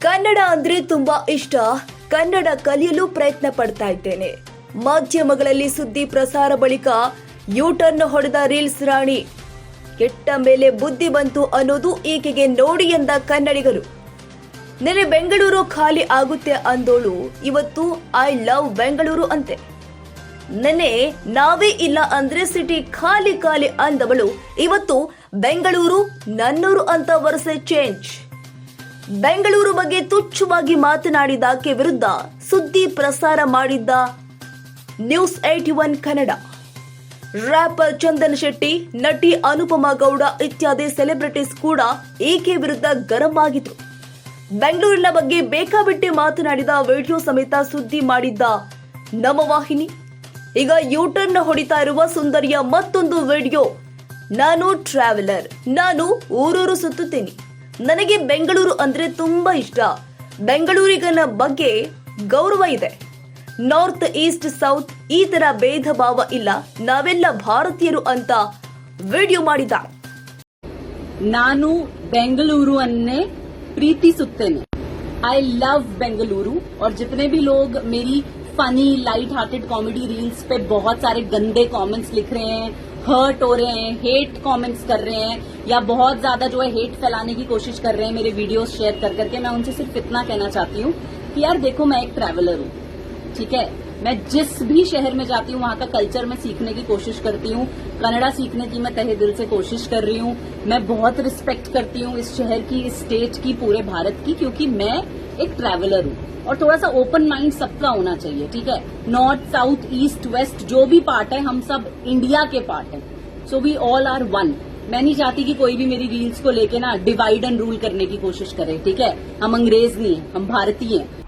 ಕನ್ನಡ ಅಂದ್ರೆ ತುಂಬಾ ಇಷ್ಟ. ಕನ್ನಡ ಕಲಿಯಲು ಪ್ರಯತ್ನ ಪಡ್ತಾ ಇದ್ದೇನೆ. ಮಾಧ್ಯಮಗಳಲ್ಲಿ ಸುದ್ದಿ ಪ್ರಸಾರ ಬಳಿಕ ಯೂಟರ್ನ್ ಹೊಡೆದ ರೀಲ್ಸ್ ರಾಣಿ. ಕೆಟ್ಟ ಮೇಲೆ ಬುದ್ಧಿ ಬಂತು ಅನ್ನೋದು ಈಕೆಗೆ ನೋಡಿ ಎಂದ ಕನ್ನಡಿಗರು. ನೆನೆ ಬೆಂಗಳೂರು ಖಾಲಿ ಆಗುತ್ತೆ ಅಂದೋಳು, ಇವತ್ತು ಐ ಲವ್ ಬೆಂಗಳೂರು ಅಂತೆ. ನೆನೆ ನಾವೇ ಇಲ್ಲ ಅಂದ್ರೆ ಸಿಟಿ ಖಾಲಿ ಖಾಲಿ ಅಂದವಳು, ಇವತ್ತು ಬೆಂಗಳೂರು ನನ್ನೂರು ಅಂತ ವರ್ಸೆ ಚೇಂಜ್ ಬೆಂಗಳೂರು ಬಗ್ಗೆ ತುಚ್ಛವಾಗಿ ಮಾತನಾಡಿದ ಆಕೆ ವಿರುದ್ಧ ಸುದ್ದಿ ಪ್ರಸಾರ ಮಾಡಿದ್ದ news eighty one Kannada. Rapper Chandan Shetty, ನಟಿ ಅನುಪಮಾ ಗೌಡ ಇತ್ಯಾದಿ ಸೆಲೆಬ್ರಿಟೀಸ್ ಕೂಡ ಈಕೆ ವಿರುದ್ಧ ಗರಂ ಆಗಿದ್ರು? ಬೆಂಗಳೂರಿನ ಬಗ್ಗೆ ಬೇಕಾಬಿಟ್ಟಿ ಮಾತನಾಡಿದ ವಿಡಿಯೋ ಸಮೇತ ಸುದ್ದಿ ಮಾಡಿದ್ದ ನಮ್ಮ ವಾಹಿನಿ. ಈಗ ಯೂಟರ್ನ್ ಹೊಡಿತಾ ಇರುವ ಸುಂದರಿಯ ಮತ್ತೊಂದು ವಿಡಿಯೋ. ನಾನು ಟ್ರಾವೆಲರ್, ನಾನು ಊರೂರು ಸುತ್ತುತ್ತೇನೆ. ನನಗೆ ಬೆಂಗಳೂರು ಅಂದರೆ ತುಂಬ ಇಷ್ಟ. ಬೆಂಗಳೂರಿಗನ ಬಗ್ಗೆ ಗೌರವ ಇದೆ. ನಾರ್ತ್, ಈಸ್ಟ್, ಸೌತ್ ಈ ಥರ ಭೇದ ಭಾವ ಇಲ್ಲ. ನಾವೆಲ್ಲ ಭಾರತೀಯರು ಅಂತ ವಿಡಿಯೋ ಮಾಡಿದ. ನಾನು ಬೆಂಗಳೂರು ಅನ್ನೇ ಪ್ರೀತಿಸುತ್ತೇನೆ. I love Bengaluru. ಅವ್ರ जितने ಬಿ लोग मेरी funny light hearted comedy reels पे ಬಹುತ್ सारे ಗಂದೆ ಕಾಮೆಂಟ್ಸ್ लिख रहे हर्ट हो रहे हैं हेट कमेंट्स कर रहे हैं, या बहुत ज़्यादा जो है हेट फैलाने की कोशिश कर रहे हैं मेरे वीडियोस शेयर कर करके, मैं उनसे सिर्फ़ इतना कहना चाहती हूँ कि यार देखो, मैं एक ट्रैवलर हूँ। ठीक है? मैं जिस भी शहर में जाती हूँ, वहाँ का कल्चर मैं सीखने की कोशिश करती हूँ। कन्नड़ा सीखने की मैं तहे दिल से कोशिश कर रही हूँ। मैं बहुत रिस्पेक्ट करती हूँ इस शहर की, इस स्टेट की, पूरे भारत की, क्योंकि मैं एक ट्रैवलर हूँ। और थोड़ा सा ओपन माइंड सबका होना चाहिए, ठीक है? नॉर्थ साउथ ईस्ट वेस्ट जो भी पार्ट है, हम सब इंडिया के पार्ट है। So we all are one मैं नहीं चाहती कि कोई भी मेरी रील्स को लेके ना डिवाइड एंड रूल करने की कोशिश करे, ठीक है? हम अंग्रेज़ नहीं है, हम भारतीय हैं।